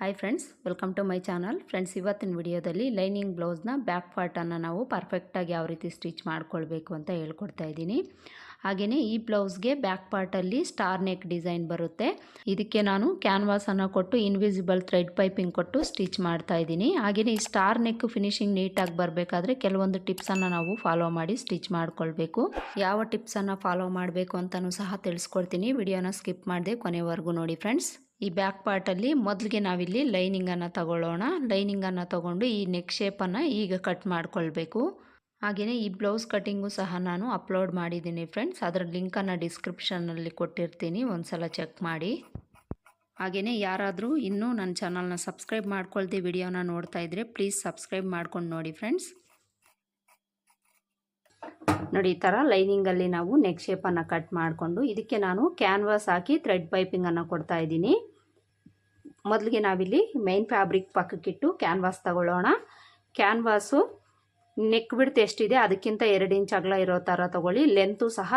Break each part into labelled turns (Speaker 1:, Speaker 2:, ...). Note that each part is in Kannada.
Speaker 1: Hi friends welcome to my channel friends ಇವತ್ತಿನ ವಿಡಿಯೋದಲ್ಲಿ ಲೈನಿಂಗ್ ಬ್ಲೌಸ್ನ ಬ್ಯಾಕ್ ಪಾರ್ಟನ್ನು ನಾವು ಪರ್ಫೆಕ್ಟಾಗಿ ಯಾವ ರೀತಿ ಸ್ಟಿಚ್ ಮಾಡ್ಕೊಳ್ಬೇಕು ಅಂತ ಹೇಳ್ಕೊಡ್ತಾ ಇದ್ದೀನಿ. ಹಾಗೆಯೇ ಈ ಬ್ಲೌಸ್ಗೆ ಬ್ಯಾಕ್ ಪಾರ್ಟಲ್ಲಿ ಸ್ಟಾರ್ ನೆಕ್ ಡಿಸೈನ್ ಬರುತ್ತೆ. ಇದಕ್ಕೆ ನಾನು ಕ್ಯಾನ್ವಾಸನ್ನು ಕೊಟ್ಟು ಇನ್ವಿಸಿಬಲ್ ಥ್ರೆಡ್ ಪೈಪಿಂಗ್ ಕೊಟ್ಟು ಸ್ಟಿಚ್ ಮಾಡ್ತಾ ಇದ್ದೀನಿ. ಹಾಗೆಯೇ ಈ ಸ್ಟಾರ್ ನೆಕ್ ಫಿನಿಶಿಂಗ್ ನೀಟಾಗಿ ಬರಬೇಕಾದ್ರೆ ಕೆಲವೊಂದು ಟಿಪ್ಸನ್ನು ನಾವು ಫಾಲೋ ಮಾಡಿ ಸ್ಟಿಚ್ ಮಾಡ್ಕೊಳ್ಬೇಕು. ಯಾವ ಟಿಪ್ಸನ್ನು ಫಾಲೋ ಮಾಡಬೇಕು ಅಂತಲೂ ಸಹ ತಿಳಿಸ್ಕೊಡ್ತೀನಿ. ವಿಡಿಯೋನ ಸ್ಕಿಪ್ ಮಾಡಿದೆ ಕೊನೆವರೆಗೂ ನೋಡಿ ಫ್ರೆಂಡ್ಸ್ ಈ ಬ್ಯಾಕ್ ಪಾರ್ಟಲ್ಲಿ ಮೊದಲಿಗೆ ನಾವಿಲ್ಲಿ ಲೈನಿಂಗನ್ನು ತಗೊಳ್ಳೋಣ. ಲೈನಿಂಗನ್ನು ತಗೊಂಡು ಈ ನೆಕ್ ಶೇಪನ್ನು ಈಗ ಕಟ್ ಮಾಡಿಕೊಳ್ಬೇಕು. ಹಾಗೆಯೇ ಈ ಬ್ಲೌಸ್ ಕಟ್ಟಿಂಗು ಸಹ ನಾನು ಅಪ್ಲೋಡ್ ಮಾಡಿದ್ದೀನಿ ಫ್ರೆಂಡ್ಸ್ ಅದರ ಲಿಂಕನ್ನು ಡಿಸ್ಕ್ರಿಪ್ಷನ್ನಲ್ಲಿ ಕೊಟ್ಟಿರ್ತೀನಿ, ಒಂದ್ಸಲ ಚೆಕ್ ಮಾಡಿ. ಹಾಗೆಯೇ ಯಾರಾದರೂ ಇನ್ನೂ ನನ್ನ ಚಾನಲ್ನ ಸಬ್ಸ್ಕ್ರೈಬ್ ಮಾಡ್ಕೊಳ್ದೆ ವಿಡಿಯೋನ ನೋಡ್ತಾ ಇದ್ದರೆ ಪ್ಲೀಸ್ ಸಬ್ಸ್ಕ್ರೈಬ್ ಮಾಡ್ಕೊಂಡು ನೋಡಿ ಫ್ರೆಂಡ್ಸ್ ನೋಡಿ, ಈ ಥರ ಲೈನಿಂಗಲ್ಲಿ ನಾವು ನೆಕ್ ಶೇಪನ್ನು ಕಟ್ ಮಾಡಿಕೊಂಡು ಇದಕ್ಕೆ ನಾನು ಕ್ಯಾನ್ವಾಸ್ ಹಾಕಿ ಥ್ರೆಡ್ ಪೈಪಿಂಗನ್ನು ಕೊಡ್ತಾ ಇದ್ದೀನಿ. ಮೊದಲಿಗೆ ನಾವಿಲ್ಲಿ ಮೈನ್ ಫ್ಯಾಬ್ರಿಕ್ ಪಕ್ಕಕ್ಕಿಟ್ಟು ಕ್ಯಾನ್ವಾಸ್ ತಗೊಳ್ಳೋಣ. ಕ್ಯಾನ್ವಾಸು ನೆಕ್ ಬಿಡ್ತ್ ಎಷ್ಟಿದೆ ಅದಕ್ಕಿಂತ ಎರಡು ಇಂಚ್ ಅಗಲ ಇರೋ ಥರ ತಗೊಳ್ಳಿ. ಲೆಂತು ಸಹ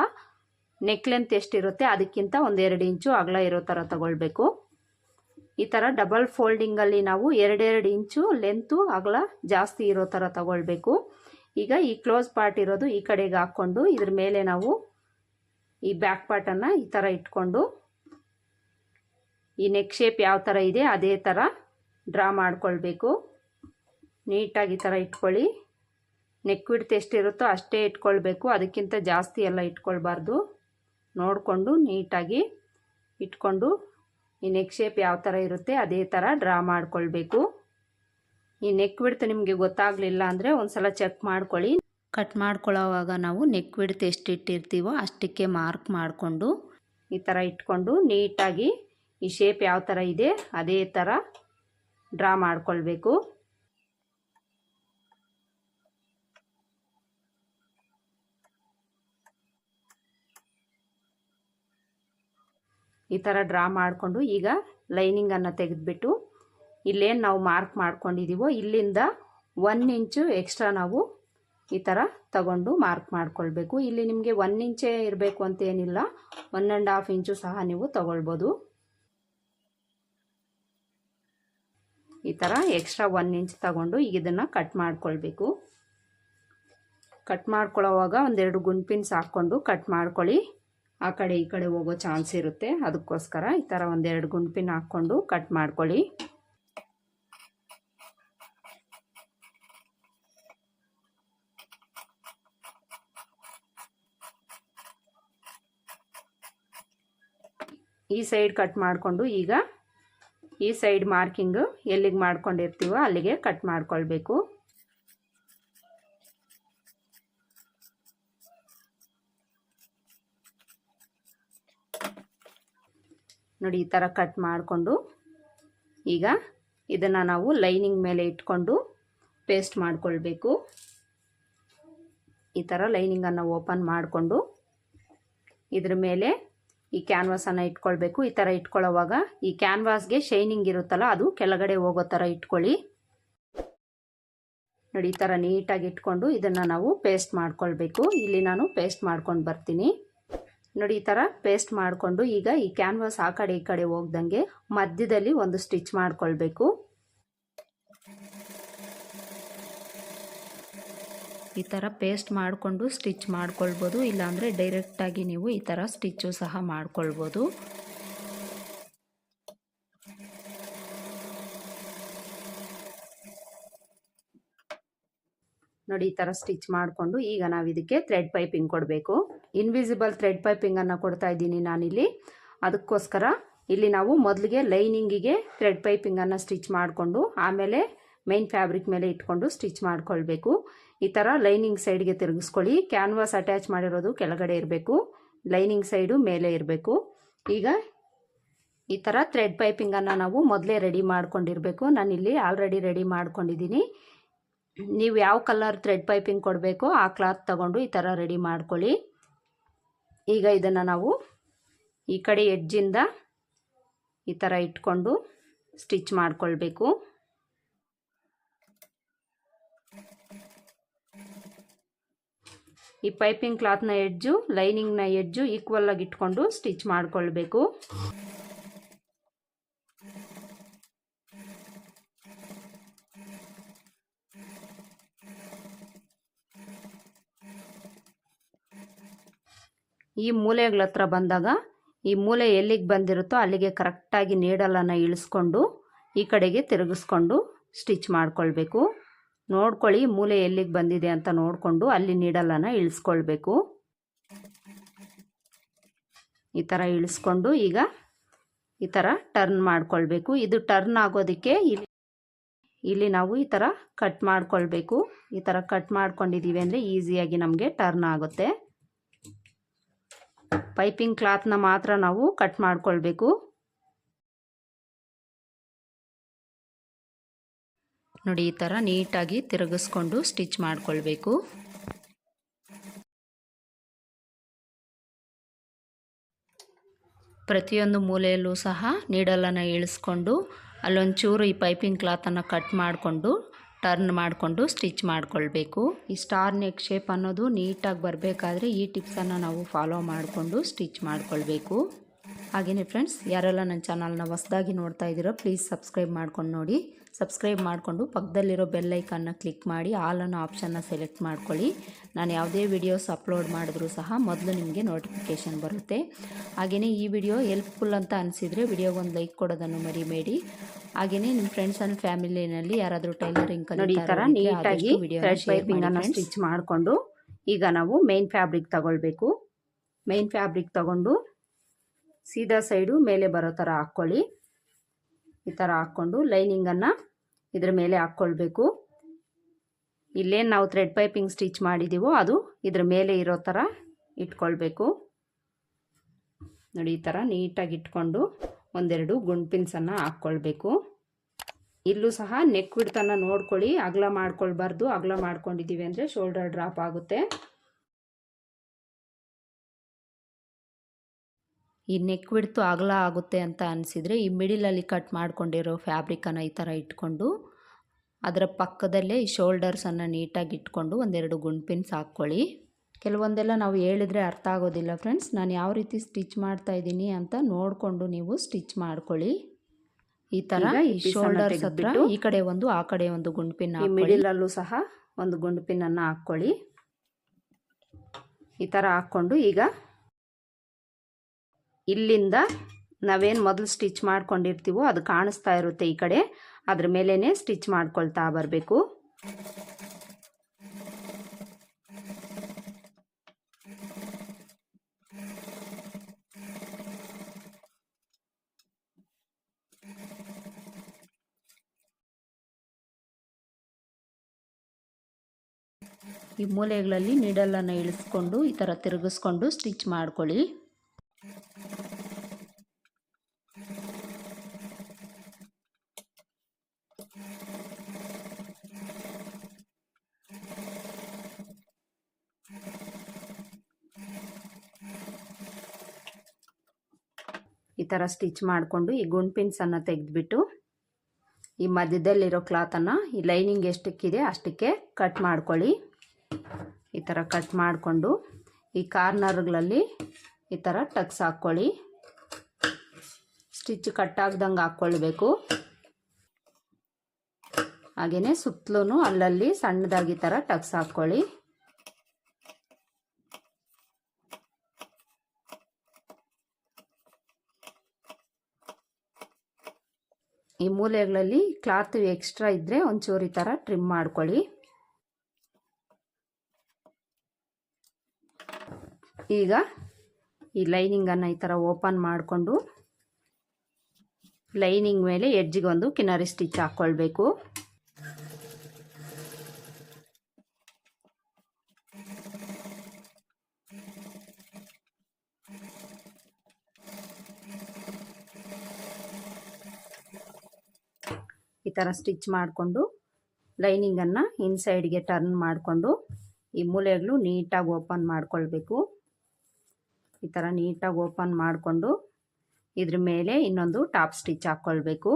Speaker 1: ನೆಕ್ ಲೆಂತ್ ಎಷ್ಟಿರುತ್ತೆ ಅದಕ್ಕಿಂತ ಒಂದು ಎರಡು ಇಂಚು ಅಗಲ ಇರೋ ಥರ ತಗೊಳ್ಬೇಕು. ಈ ಥರ ಡಬಲ್ ಫೋಲ್ಡಿಂಗಲ್ಲಿ ನಾವು ಎರಡೆರಡು ಇಂಚು ಲೆಂತು ಅಗಲ ಜಾಸ್ತಿ ಇರೋ ಥರ ತಗೊಳ್ಬೇಕು. ಈಗ ಈ ಕ್ಲೋಸ್ ಪಾರ್ಟ್ ಇರೋದು ಈ ಕಡೆಗೆ ಹಾಕ್ಕೊಂಡು ಇದ್ರ ಮೇಲೆ ನಾವು ಈ ಬ್ಯಾಕ್ ಪಾರ್ಟನ್ನು ಈ ಥರ ಇಟ್ಕೊಂಡು ಈ ನೆಕ್ ಶೇಪ್ ಯಾವ ಥರ ಇದೆ, ಅದೇ ಥರ ಡ್ರಾ ಮಾಡ್ಕೊಳ್ಬೇಕು. ನೀಟಾಗಿ ಈ ಥರ ಇಟ್ಕೊಳ್ಳಿ. ನೆಕ್ ವಿಡ್ತ್ ಎಷ್ಟಿರುತ್ತೋ ಅಷ್ಟೇ ಇಟ್ಕೊಳ್ಬೇಕು. ಅದಕ್ಕಿಂತ ಜಾಸ್ತಿ ಎಲ್ಲ ಇಟ್ಕೊಳ್ಬಾರ್ದು. ನೋಡಿಕೊಂಡು ನೀಟಾಗಿ ಇಟ್ಕೊಂಡು ಈ ನೆಕ್ ಶೇಪ್ ಯಾವ ಥರ ಇರುತ್ತೆ, ಅದೇ ಥರ ಡ್ರಾ ಮಾಡ್ಕೊಳ್ಬೇಕು. ಈ ನೆಕ್ ವಿಡ್ತ್ ನಿಮಗೆ ಗೊತ್ತಾಗಲಿಲ್ಲ ಅಂದರೆ ಒಂದು ಸಲ ಚೆಕ್ ಮಾಡ್ಕೊಳ್ಳಿ. ಕಟ್ ಮಾಡ್ಕೊಳ್ಳೋವಾಗ ನಾವು ನೆಕ್ ವಿಡ್ತ್ ಎಷ್ಟು ಇಟ್ಟಿರ್ತೀವೋ ಅಷ್ಟಕ್ಕೆ ಮಾರ್ಕ್ ಮಾಡಿಕೊಂಡು ಈ ಥರ ಇಟ್ಕೊಂಡು ನೀಟಾಗಿ ಈ ಶೇಪ್ ಯಾವ ಥರ ಇದೆ, ಅದೇ ಥರ ಡ್ರಾ ಮಾಡಿಕೊಳ್ಬೇಕು. ಈ ಥರ ಡ್ರಾ ಮಾಡಿಕೊಂಡು ಈಗ ಲೈನಿಂಗನ್ನು ತೆಗೆದುಬಿಟ್ಟು ಇಲ್ಲೇನು ನಾವು ಮಾರ್ಕ್ ಮಾಡ್ಕೊಂಡಿದ್ದೀವೋ ಇಲ್ಲಿಂದ ಒನ್ ಇಂಚು ಎಕ್ಸ್ಟ್ರಾ ನಾವು ಈ ಥರ ತಗೊಂಡು ಮಾರ್ಕ್ ಮಾಡ್ಕೊಳ್ಬೇಕು. ಇಲ್ಲಿ ನಿಮಗೆ ಒನ್ ಇಂಚೇ ಇರಬೇಕು ಅಂತ ಏನಿಲ್ಲ ಒನ್ ಆ್ಯಂಡ್ ಹಾಫ್ ಇಂಚು ಸಹ ನೀವು ತಗೊಳ್ಬೋದು ಈ ಥರ ಎಕ್ಸ್ಟ್ರಾ ಒನ್ ಇಂಚ್ ತಗೊಂಡು ಈಗ ಇದನ್ನು ಕಟ್ ಮಾಡ್ಕೊಳ್ಬೇಕು. ಕಟ್ ಮಾಡ್ಕೊಳ್ಳೋವಾಗ ಒಂದೆರಡು ಗುಂಪಿನ್ಸ್ ಹಾಕ್ಕೊಂಡು ಕಟ್ ಮಾಡ್ಕೊಳ್ಳಿ. ಆ ಕಡೆ ಈ ಕಡೆ ಹೋಗೋ ಚಾನ್ಸ್ ಇರುತ್ತೆ. ಅದಕ್ಕೋಸ್ಕರ ಈ ಥರ ಒಂದೆರಡು ಗುಂಪಿನ ಹಾಕ್ಕೊಂಡು ಕಟ್ ಮಾಡ್ಕೊಳ್ಳಿ. ಈ ಸೈಡ್ ಕಟ್ ಮಾಡಿಕೊಂಡು ಈಗ ಈ ಸೈಡ್ ಮಾರ್ಕಿಂಗ್ ಎಲ್ಲಿಗೆ ಮಾಡ್ಕೊಂಡಿರ್ತೀವೋ ಅಲ್ಲಿಗೆ ಕಟ್ ಮಾಡ್ಕೊಳ್ಬೇಕು. ನೋಡಿ ಈ ಥರ ಕಟ್ ಮಾಡಿಕೊಂಡು ಈಗ ಇದನ್ನು ನಾವು ಲೈನಿಂಗ್ ಮೇಲೆ ಇಟ್ಕೊಂಡು ಪೇಸ್ಟ್ ಮಾಡಿಕೊಳ್ಬೇಕು. ಈ ಥರ ಲೈನಿಂಗನ್ನು ಓಪನ್ ಮಾಡಿಕೊಂಡು ಇದ್ರ ಮೇಲೆ ಈ ಕ್ಯಾನ್ವಾಸನ್ನು ಇಟ್ಕೊಳ್ಬೇಕು. ಈ ಥರ ಇಟ್ಕೊಳ್ಳೋವಾಗ ಈ ಕ್ಯಾನ್ವಾಸ್ಗೆ ಶೈನಿಂಗ್ ಇರುತ್ತಲ್ಲ, ಅದು ಕೆಳಗಡೆ ಹೋಗೋ ಥರ ಇಟ್ಕೊಳ್ಳಿ. ನೋಡಿ, ಈ ಥರ ನೀಟಾಗಿ ಇಟ್ಕೊಂಡು ಇದನ್ನು ನಾವು ಪೇಸ್ಟ್ ಮಾಡ್ಕೊಳ್ಬೇಕು. ಇಲ್ಲಿ ನಾನು ಪೇಸ್ಟ್ ಮಾಡ್ಕೊಂಡು ಬರ್ತೀನಿ. ನೋಡಿ, ಈ ಥರ ಪೇಸ್ಟ್ ಮಾಡಿಕೊಂಡು ಈಗ ಈ ಕ್ಯಾನ್ವಾಸ್ ಆ ಕಡೆ ಈ ಕಡೆ ಹೋಗ್ದಂಗೆ ಮಧ್ಯದಲ್ಲಿ ಒಂದು ಸ್ಟಿಚ್ ಮಾಡ್ಕೊಳ್ಬೇಕು. ಈ ಥರ ಪೇಸ್ಟ್ ಮಾಡಿಕೊಂಡು ಸ್ಟಿಚ್ ಮಾಡ್ಕೊಳ್ಬೋದು. ಇಲ್ಲಾಂದರೆ ಡೈರೆಕ್ಟಾಗಿ ನೀವು ಈ ಥರ ಸ್ಟಿಚ್ಚು ಸಹ ಮಾಡ್ಕೊಳ್ಬೋದು. ನೋಡಿ ಈ ಥರ ಸ್ಟಿಚ್ ಮಾಡಿಕೊಂಡು ಈಗ ನಾವು ಇದಕ್ಕೆ ಥ್ರೆಡ್ ಪೈಪಿಂಗ್ ಕೊಡಬೇಕು. ಇನ್ವಿಸಿಬಲ್ ಥ್ರೆಡ್ ಪೈಪಿಂಗನ್ನು ಕೊಡ್ತಾ ಇದ್ದೀನಿ ನಾನಿಲ್ಲಿ. ಅದಕ್ಕೋಸ್ಕರ ಇಲ್ಲಿ ನಾವು ಮೊದಲಿಗೆ ಲೈನಿಂಗಿಗೆ ಥ್ರೆಡ್ ಪೈಪಿಂಗನ್ನು ಸ್ಟಿಚ್ ಮಾಡಿಕೊಂಡು ಆಮೇಲೆ ಮೈನ್ ಫ್ಯಾಬ್ರಿಕ್ ಮೇಲೆ ಇಟ್ಕೊಂಡು ಸ್ಟಿಚ್ ಮಾಡ್ಕೊಳ್ಬೇಕು. ಈ ಥರ ಲೈನಿಂಗ್ ಸೈಡ್ಗೆ ತಿರುಗಿಸ್ಕೊಳ್ಳಿ. ಕ್ಯಾನ್ವಾಸ್ ಅಟ್ಯಾಚ್ ಮಾಡಿರೋದು ಕೆಳಗಡೆ ಇರಬೇಕು. ಲೈನಿಂಗ್ ಸೈಡು ಮೇಲೆ ಇರಬೇಕು. ಈಗ ಈ ಥರ ಥ್ರೆಡ್ ಪೈಪಿಂಗನ್ನು ನಾವು ಮೊದಲೇ ರೆಡಿ ಮಾಡ್ಕೊಂಡಿರಬೇಕು. ನಾನಿಲ್ಲಿ ಆಲ್ರೆಡಿ ರೆಡಿ ಮಾಡ್ಕೊಂಡಿದ್ದೀನಿ. ನೀವು ಯಾವ ಕಲರ್ ಥ್ರೆಡ್ ಪೈಪಿಂಗ್ ಕೊಡಬೇಕು ಆ ಕ್ಲಾತ್ ತಗೊಂಡು ಈ ಥರ ರೆಡಿ ಮಾಡ್ಕೊಳ್ಳಿ. ಈಗ ಇದನ್ನು ನಾವು ಈ ಕಡೆ ಎಡ್ಜಿಂದ ಈ ಥರ ಇಟ್ಕೊಂಡು ಸ್ಟಿಚ್ ಮಾಡ್ಕೊಳ್ಬೇಕು. ಈ ಪೈಪಿಂಗ್ ಕ್ಲಾತ್ನ ಎಡ್ಜು, ಲೈನಿಂಗ್ನ ಎಡ್ಜು ಈಕ್ವಲ್ ಆಗಿ ಇಟ್ಕೊಂಡು ಸ್ಟಿಚ್ ಮಾಡಿಕೊಳ್ಬೇಕು.
Speaker 2: ಈ ಮೂಲೆಗಳ ಹತ್ರ ಬಂದಾಗ, ಈ ಮೂಲೆ ಎಲ್ಲಿಗೆ ಬಂದಿರುತ್ತೋ ಅಲ್ಲಿಗೆ ಕರೆಕ್ಟಾಗಿ ನೀಡಲನ್ನು ಇಳಿಸ್ಕೊಂಡು ಈ ಕಡೆಗೆ ತಿರುಗಿಸ್ಕೊಂಡು ಸ್ಟಿಚ್ ಮಾಡಿಕೊಳ್ಬೇಕು. ನೋಡ್ಕೊಳ್ಳಿ, ಮೂಲೆ ಎಲ್ಲಿಗೆ ಬಂದಿದೆ ಅಂತ ನೋಡಿಕೊಂಡು ಅಲ್ಲಿ ನೀಡಲನ್ನು ಇಳಿಸ್ಕೊಳ್ಬೇಕು. ಈ ಥರ ಇಳಿಸ್ಕೊಂಡು ಈಗ ಈ ಥರ ಟರ್ನ್ ಮಾಡ್ಕೊಳ್ಬೇಕು. ಇದು ಟರ್ನ್ ಆಗೋದಕ್ಕೆ ಇಲ್ಲಿ ಇಲ್ಲಿ ನಾವು ಈ ಥರ ಕಟ್ ಮಾಡ್ಕೊಳ್ಬೇಕು. ಈ ಥರ ಕಟ್ ಮಾಡ್ಕೊಂಡಿದ್ದೀವಿ ಅಂದರೆ ಈಸಿಯಾಗಿ ನಮಗೆ ಟರ್ನ್ ಆಗುತ್ತೆ. ಪೈಪಿಂಗ್ ಕ್ಲಾತ್ನ ಮಾತ್ರ ನಾವು ಕಟ್ ಮಾಡ್ಕೊಳ್ಬೇಕು. ನೋಡಿ, ಈ ಥರ ನೀಟಾಗಿ ತಿರುಗಿಸ್ಕೊಂಡು ಸ್ಟಿಚ್ ಮಾಡಿಕೊಳ್ಬೇಕು. ಪ್ರತಿಯೊಂದು ಮೂಲೆಯಲ್ಲೂ ಸಹ ನೀಡಲನ್ನು ಇಳಿಸ್ಕೊಂಡು, ಅಲ್ಲೊಂಚೂರು ಈ ಪೈಪಿಂಗ್ ಕ್ಲಾತನ್ನು ಕಟ್ ಮಾಡಿಕೊಂಡು, ಟರ್ನ್ ಮಾಡಿಕೊಂಡು ಸ್ಟಿಚ್ ಮಾಡಿಕೊಳ್ಬೇಕು. ಈ ಸ್ಟಾರ್ ನೆಕ್ ಶೇಪ್ ಅನ್ನೋದು ನೀಟಾಗಿ ಬರಬೇಕಾದ್ರೆ ಈ ಟಿಪ್ಸನ್ನು ನಾವು ಫಾಲೋ ಮಾಡಿಕೊಂಡು ಸ್ಟಿಚ್ ಮಾಡಿಕೊಳ್ಬೇಕು. ಹಾಗೆಯೇ ಫ್ರೆಂಡ್ಸ್, ಯಾರೆಲ್ಲ ನನ್ನ ಚಾನಲ್ನ ಹೊಸ್ದಾಗಿ ನೋಡ್ತಾ ಇದ್ದೀರೋ, ಪ್ಲೀಸ್ ಸಬ್ಸ್ಕ್ರೈಬ್ ಮಾಡ್ಕೊಂಡು ನೋಡಿ. ಸಬ್ಸ್ಕ್ರೈಬ್ ಮಾಡಿಕೊಂಡು ಪಕ್ಕದಲ್ಲಿರೋ ಬೆಲ್ಲೈಕನ್ನ ಕ್ಲಿಕ್ ಮಾಡಿ ಆಲ್ ಅನ್ನೋ ಆಪ್ಷನ್ನ ಸೆಲೆಕ್ಟ್ ಮಾಡ್ಕೊಳ್ಳಿ. ನಾನು ಯಾವುದೇ ವಿಡಿಯೋಸ್ ಅಪ್ಲೋಡ್ ಮಾಡಿದ್ರೂ ಸಹ ಮೊದಲು ನಿಮಗೆ ನೋಟಿಫಿಕೇಷನ್ ಬರುತ್ತೆ. ಹಾಗೆಯೇ ಈ ವಿಡಿಯೋ ಹೆಲ್ಪ್ಫುಲ್ ಅಂತ ಅನಿಸಿದರೆ ವಿಡಿಯೋಗೊಂದು ಲೈಕ್ ಕೊಡೋದನ್ನು ಮರಿಬೇಡಿ. ಹಾಗೆಯೇ ನಿಮ್ಮ ಫ್ರೆಂಡ್ಸ್ ಆ್ಯಂಡ್ ಫ್ಯಾಮಿಲಿನಲ್ಲಿ ಯಾರಾದರೂ ಟೈಲರಿಂಗ್
Speaker 1: ನೋಡಿ ಈ ಥರ ನೀಟಾಗಿ ವಿಡಿಯೋ ಪೈಪಿಂಗನ್ನು ಸ್ಟಿಚ್ ಮಾಡಿಕೊಂಡು ಈಗ ನಾವು ಮೇನ್ ಫ್ಯಾಬ್ರಿಕ್ ತಗೊಳ್ಬೇಕು. ಮೇನ್ ಫ್ಯಾಬ್ರಿಕ್ ತಗೊಂಡು ಸೀದಾ ಸೈಡು ಮೇಲೆ ಬರೋ ಥರ ಹಾಕ್ಕೊಳ್ಳಿ. ಈ ಥರ ಹಾಕ್ಕೊಂಡು ಲೈನಿಂಗನ್ನು ಇದ್ರ ಮೇಲೆ ಹಾಕ್ಕೊಳ್ಬೇಕು. ಇಲ್ಲೇನು ನಾವು ಥ್ರೆಡ್ ಪೈಪಿಂಗ್ ಸ್ಟಿಚ್ ಮಾಡಿದ್ದೀವೋ ಅದು ಇದ್ರ ಮೇಲೆ ಇರೋ ಥರ ಇಟ್ಕೊಳ್ಬೇಕು. ನೋಡಿ ಈ ಥರ ನೀಟಾಗಿ ಇಟ್ಕೊಂಡು ಒಂದೆರಡು ಗುಂಡ್ ಪಿನ್ಸನ್ನು ಹಾಕ್ಕೊಳ್ಬೇಕು. ಇಲ್ಲೂ ಸಹ ನೆಕ್ ಬಿಡ್ತನ ನೋಡ್ಕೊಳ್ಳಿ. ಅಗಲ ಮಾಡ್ಕೊಳ್ಬಾರ್ದು. ಅಗಲ ಮಾಡ್ಕೊಂಡಿದ್ದೀವಿ ಅಂದರೆ ಶೋಲ್ಡರ್ ಡ್ರಾಪ್ ಆಗುತ್ತೆ.
Speaker 2: ಈ ನೆಕ್ ಬಿಡ್ತು ಅಗಲ ಆಗುತ್ತೆ ಅಂತ ಅನಿಸಿದರೆ ಈ ಮಿಡಿಲಲ್ಲಿ ಕಟ್ ಮಾಡ್ಕೊಂಡಿರೋ ಫ್ಯಾಬ್ರಿಕನ್ನು ಈ ಥರ ಇಟ್ಕೊಂಡು ಅದರ ಪಕ್ಕದಲ್ಲೇ ಈ ಶೋಲ್ಡರ್ಸನ್ನು ನೀಟಾಗಿ ಇಟ್ಕೊಂಡು ಒಂದೆರಡು ಗುಂಡ್ಪಿನ್ಸ್ ಹಾಕ್ಕೊಳ್ಳಿ ಕೆಲವೊಂದೆಲ್ಲ ನಾವು ಹೇಳಿದ್ರೆ ಅರ್ಥ ಆಗೋದಿಲ್ಲ ಫ್ರೆಂಡ್ಸ್ ನಾನು ಯಾವ ರೀತಿ ಸ್ಟಿಚ್ ಮಾಡ್ತಾ ಇದ್ದೀನಿ ಅಂತ ನೋಡಿಕೊಂಡು ನೀವು ಸ್ಟಿಚ್ ಮಾಡ್ಕೊಳ್ಳಿ. ಈ ಥರ
Speaker 1: ಈ
Speaker 2: ಶೋಲ್ಡರ್ಸ್ ಹತ್ರ ಈ ಕಡೆ ಒಂದು ಆ ಕಡೆ ಒಂದು ಗುಂಡ್ಪಿನ್
Speaker 1: ಈ
Speaker 2: ಹಾಕ್ಕೊಳ್ಳಿ.
Speaker 1: ಮಿಡಿಲಲ್ಲೂ ಸಹ ಒಂದು ಗುಂಡು ಪಿನ್ನನ್ನು ಹಾಕ್ಕೊಳ್ಳಿ. ಈ ಥರ ಹಾಕ್ಕೊಂಡು ಈಗ ಇಲ್ಲಿಂದ ನಾವೇನು ಮೊದಲು ಸ್ಟಿಚ್ ಮಾಡ್ಕೊಂಡಿರ್ತೀವೋ ಅದು ಕಾಣಿಸ್ತಾ ಇರುತ್ತೆ ಈ ಕಡೆ. ಅದ್ರ ಮೇಲೇ ಸ್ಟಿಚ್ ಮಾಡ್ಕೊಳ್ತಾ ಬರಬೇಕು.
Speaker 2: ಈ ಮೂಲೆಗಳಲ್ಲಿ ನೀಡಲನ್ನು ಇಳಿಸ್ಕೊಂಡು ಈ ಥರ ತಿರುಗಿಸ್ಕೊಂಡು ಸ್ಟಿಚ್ ಮಾಡ್ಕೊಳ್ಳಿ.
Speaker 1: ಈ ಥರ ಸ್ಟಿಚ್ ಮಾಡಿಕೊಂಡು ಈ ಗುಂಡ್ ಪಿನ್ಸನ್ನು ತೆಗೆದುಬಿಟ್ಟು ಈ ಮಧ್ಯದಲ್ಲಿರೋ ಕ್ಲಾತನ್ನು ಈ ಲೈನಿಂಗ್ ಎಷ್ಟಕ್ಕಿದೆ ಅಷ್ಟಕ್ಕೆ ಕಟ್ ಮಾಡ್ಕೊಳ್ಳಿ. ಈ ಥರ ಕಟ್ ಮಾಡಿಕೊಂಡು ಈ ಕಾರ್ನರ್ಗಳಲ್ಲಿ ಈ ಥರ ಟಕ್ಸ್ ಹಾಕ್ಕೊಳ್ಳಿ. ಸ್ಟಿಚ್ ಕಟ್ಟಾಗ್ದಂಗೆ ಹಾಕ್ಕೊಳ್ಬೇಕು. ಹಾಗೆಯೇ ಸುತ್ತಲೂ ಅಲ್ಲಲ್ಲಿ ಸಣ್ಣದಾಗಿ ಥರ ಟಕ್ಸ್ ಹಾಕ್ಕೊಳ್ಳಿ ಈ ಮೂಲೆಗಳಲ್ಲಿ ಕ್ಲಾತ್ ಎಕ್ಸ್ಟ್ರಾ ಇದ್ದರೆ ಒಂಚೂರು ಈ ಥರ ಟ್ರಿಮ್ ಮಾಡ್ಕೊಳ್ಳಿ. ಈಗ ಈ ಲೈನಿಂಗನ್ನು ಈ ಥರ ಓಪನ್ ಮಾಡಿಕೊಂಡು ಲೈನಿಂಗ್ ಮೇಲೆ ಎಡ್ಜಿಗೊಂದು ಕಿನಾರಿ ಸ್ಟಿಚ್ ಹಾಕ್ಕೊಳ್ಬೇಕು ಈ ಥರ ಸ್ಟಿಚ್ ಮಾಡಿಕೊಂಡು ಲೈನಿಂಗನ್ನು ಇನ್ಸೈಡ್ಗೆ ಟರ್ನ್ ಮಾಡಿಕೊಂಡು ಈ ಮೂಲೆಗಳು ನೀಟಾಗಿ ಓಪನ್ ಮಾಡಿಕೊಳ್ಬೇಕು. ಈ ಥರ ನೀಟಾಗಿ ಓಪನ್ ಮಾಡಿಕೊಂಡು ಇದ್ರ ಮೇಲೆ ಇನ್ನೊಂದು ಟಾಪ್ ಸ್ಟಿಚ್ ಹಾಕ್ಕೊಳ್ಬೇಕು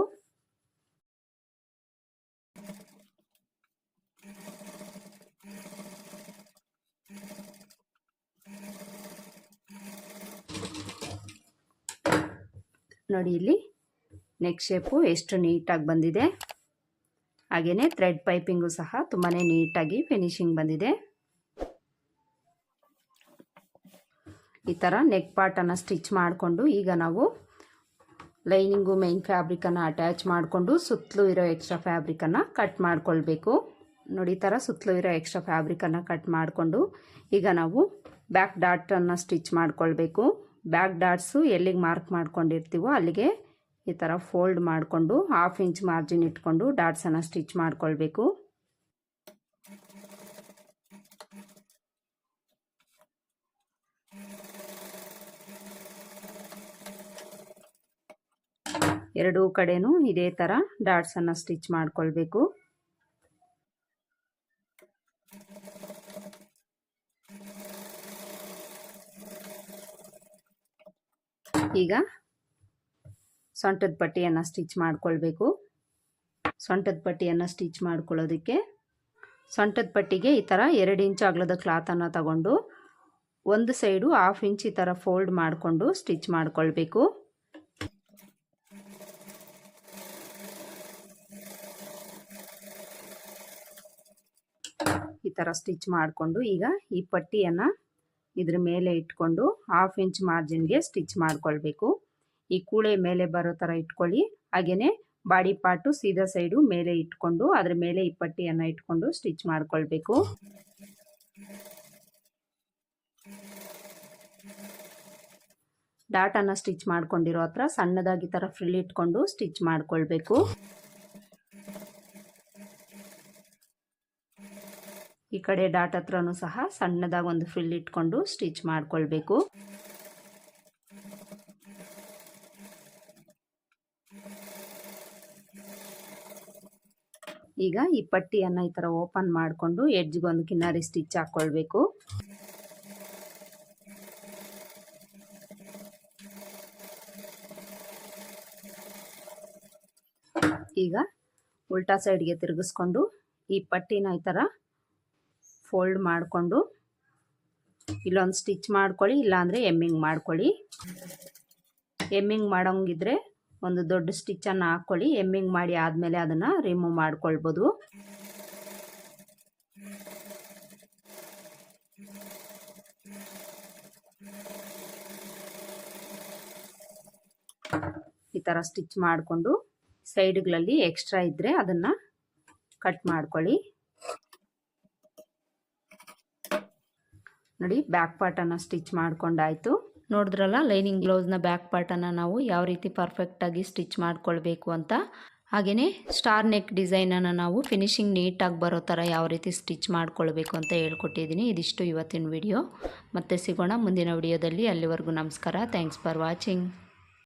Speaker 1: ನೋಡಿ ಇಲ್ಲಿ ನೆಕ್ ಶೇಪು ಎಷ್ಟು ನೀಟಾಗಿ ಬಂದಿದೆ. ಹಾಗೆಯೇ ಥ್ರೆಡ್ ಪೈಪಿಂಗು ಸಹ ತುಂಬಾ ನೀಟಾಗಿ ಫಿನಿಶಿಂಗ್ ಬಂದಿದೆ. ಈ ಥರ ನೆಕ್ ಪಾರ್ಟನ್ನು ಸ್ಟಿಚ್ ಮಾಡಿಕೊಂಡು ಈಗ ನಾವು ಲೈನಿಂಗು ಮೈನ್ ಫ್ಯಾಬ್ರಿಕನ್ನು ಅಟ್ಯಾಚ್ ಮಾಡಿಕೊಂಡು ಸುತ್ತಲೂ ಇರೋ ಎಕ್ಸ್ಟ್ರಾ ಫ್ಯಾಬ್ರಿಕನ್ನು ಕಟ್ ಮಾಡ್ಕೊಳ್ಬೇಕು. ನೋಡಿ ಈ ಥರ ಸುತ್ತಲೂ ಇರೋ ಎಕ್ಸ್ಟ್ರಾ ಫ್ಯಾಬ್ರಿಕನ್ನು ಕಟ್ ಮಾಡಿಕೊಂಡು ಈಗ ನಾವು ಬ್ಯಾಕ್ ಡಾಟನ್ನು ಸ್ಟಿಚ್ ಮಾಡಿಕೊಳ್ಬೇಕು. ಬ್ಯಾಕ್ ಡಾಟ್ಸು ಎಲ್ಲಿಗೆ ಮಾರ್ಕ್ ಮಾಡ್ಕೊಂಡಿರ್ತೀವೋ ಅಲ್ಲಿಗೆ ಈ ಥರ ಫೋಲ್ಡ್ ಮಾಡಿಕೊಂಡು ಹಾಫ್ ಇಂಚ್ ಮಾರ್ಜಿನ್ ಇಟ್ಕೊಂಡು ಡಾಟ್ಸನ್ನು ಸ್ಟಿಚ್ ಮಾಡಿಕೊಳ್ಬೇಕು. ಎರಡೂ ಕಡೆನೂ ಇದೇ ಥರ ಡಾಟ್ಸನ್ನು ಸ್ಟಿಚ್ ಮಾಡಿಕೊಳ್ಬೇಕು. ಈಗ ಸೊಂಟದ ಪಟ್ಟಿಯನ್ನು ಸ್ಟಿಚ್ ಮಾಡ್ಕೊಳ್ಬೇಕು. ಸೊಂಟದ ಪಟ್ಟಿಯನ್ನು ಸ್ಟಿಚ್ ಮಾಡ್ಕೊಳ್ಳೋದಕ್ಕೆ ಸೊಂಟದ ಪಟ್ಟಿಗೆ ಈ ಥರ ಎರಡು ಇಂಚು ಅಗಲದ ಕ್ಲಾತನ್ನು ತಗೊಂಡು ಒಂದು ಸೈಡು ಹಾಫ್ ಇಂಚ್ ಈ ಥರ ಫೋಲ್ಡ್ ಮಾಡಿಕೊಂಡು ಸ್ಟಿಚ್ ಮಾಡ್ಕೊಳ್ಬೇಕು. ಈ ಥರ ಸ್ಟಿಚ್ ಮಾಡಿಕೊಂಡು ಈಗ ಈ ಪಟ್ಟಿಯನ್ನು ಇದ್ರ ಮೇಲೆ ಇಟ್ಕೊಂಡು ಹಾಫ್ ಇಂಚ್ ಮಾರ್ಜಿನ್ಗೆ ಸ್ಟಿಚ್ ಮಾಡ್ಕೊಳ್ಬೇಕು. ಈ ಕೂಳೆ ಮೇಲೆ ಬರೋ ಥರ ಇಟ್ಕೊಳ್ಳಿ. ಹಾಗೆಯೇ ಬಾಡಿ ಪಾರ್ಟು ಸೀದಾ ಸೈಡು ಮೇಲೆ ಇಟ್ಕೊಂಡು ಅದರ ಮೇಲೆ ಈ ಪಟ್ಟಿಯನ್ನು ಇಟ್ಕೊಂಡು ಸ್ಟಿಚ್ ಮಾಡ್ಕೊಳ್ಬೇಕು. ಡಾಟನ್ನು ಸ್ಟಿಚ್ ಮಾಡ್ಕೊಂಡಿರೋ ಹತ್ರ ಸಣ್ಣದಾಗಿ ಥರ ಫ್ರಿಲ್ ಇಟ್ಕೊಂಡು ಸ್ಟಿಚ್ ಮಾಡ್ಕೊಳ್ಬೇಕು. ಈ ಕಡೆ ಡಾಟ್ ಹತ್ರನೂ ಸಹ ಸಣ್ಣದಾಗಿ ಒಂದು ಫ್ರಿಲ್ ಇಟ್ಕೊಂಡು ಸ್ಟಿಚ್ ಮಾಡ್ಕೊಳ್ಬೇಕು. ಈಗ ಈ ಪಟ್ಟಿಯನ್ನು ಈ ಥರ ಓಪನ್ ಮಾಡಿಕೊಂಡು ಎಡ್ಜ್ಗೊಂದು ಕಿನ್ನಾರಿ ಸ್ಟಿಚ್ ಹಾಕ್ಕೊಳ್ಬೇಕು ಈಗ ಉಲ್ಟಾ ಸೈಡ್ಗೆ ತಿರುಗಿಸ್ಕೊಂಡು ಈ ಪಟ್ಟಿನ ಈ ಥರ ಫೋಲ್ಡ್ ಮಾಡಿಕೊಂಡು ಇಲ್ಲೊಂದು ಸ್ಟಿಚ್ ಮಾಡ್ಕೊಳ್ಳಿ, ಇಲ್ಲಾಂದರೆ ಎಮ್ಮಿಂಗ್ ಮಾಡ್ಕೊಳ್ಳಿ. ಎಮ್ಮಿಂಗ್ ಮಾಡೋಂಗಿದ್ರೆ ಒಂದು ದೊಡ್ಡ ಸ್ಟಿಚ್ಚನ್ನು ಹಾಕ್ಕೊಳ್ಳಿ. ಎಮ್ಮಿಂಗ್ ಮಾಡಿ ಆದಮೇಲೆ ಅದನ್ನು ರಿಮೂವ್ ಮಾಡ್ಕೊಳ್ಬೋದು. ಈ ಥರ ಸ್ಟಿಚ್ ಮಾಡಿಕೊಂಡು ಸೈಡ್ಗಳಲ್ಲಿ ಎಕ್ಸ್ಟ್ರಾ ಇದ್ದರೆ ಅದನ್ನು ಕಟ್ ಮಾಡ್ಕೊಳ್ಳಿ. ನೋಡಿ, ಬ್ಯಾಕ್ ಪಾರ್ಟನ್ನು ಸ್ಟಿಚ್ ಮಾಡ್ಕೊಂಡಾಯಿತು.
Speaker 2: ನೋಡಿದ್ರಲ್ಲ, ಲೈನಿಂಗ್ ಬ್ಲೌಸ್ನ ಬ್ಯಾಕ್ ಪಾರ್ಟನ್ನು ನಾವು ಯಾವ ರೀತಿ ಪರ್ಫೆಕ್ಟಾಗಿ ಸ್ಟಿಚ್ ಮಾಡ್ಕೊಳ್ಬೇಕು ಅಂತ? ಹಾಗೆಯೇ ಸ್ಟಾರ್ ನೆಕ್ ಡಿಸೈನನ್ನು ನಾವು ಫಿನಿಶಿಂಗ್ ನೀಟಾಗಿ ಬರೋ ಥರ ಯಾವ ರೀತಿ ಸ್ಟಿಚ್ ಮಾಡ್ಕೊಳ್ಬೇಕು ಅಂತ ಹೇಳ್ಕೊಟ್ಟಿದ್ದೀನಿ. ಇದಿಷ್ಟು ಇವತ್ತಿನ ವಿಡಿಯೋ ಮತ್ತೆ ಸಿಗೋಣ ಮುಂದಿನ ವಿಡಿಯೋದಲ್ಲಿ ಅಲ್ಲಿವರೆಗೂ ನಮಸ್ಕಾರ. Thanks for watching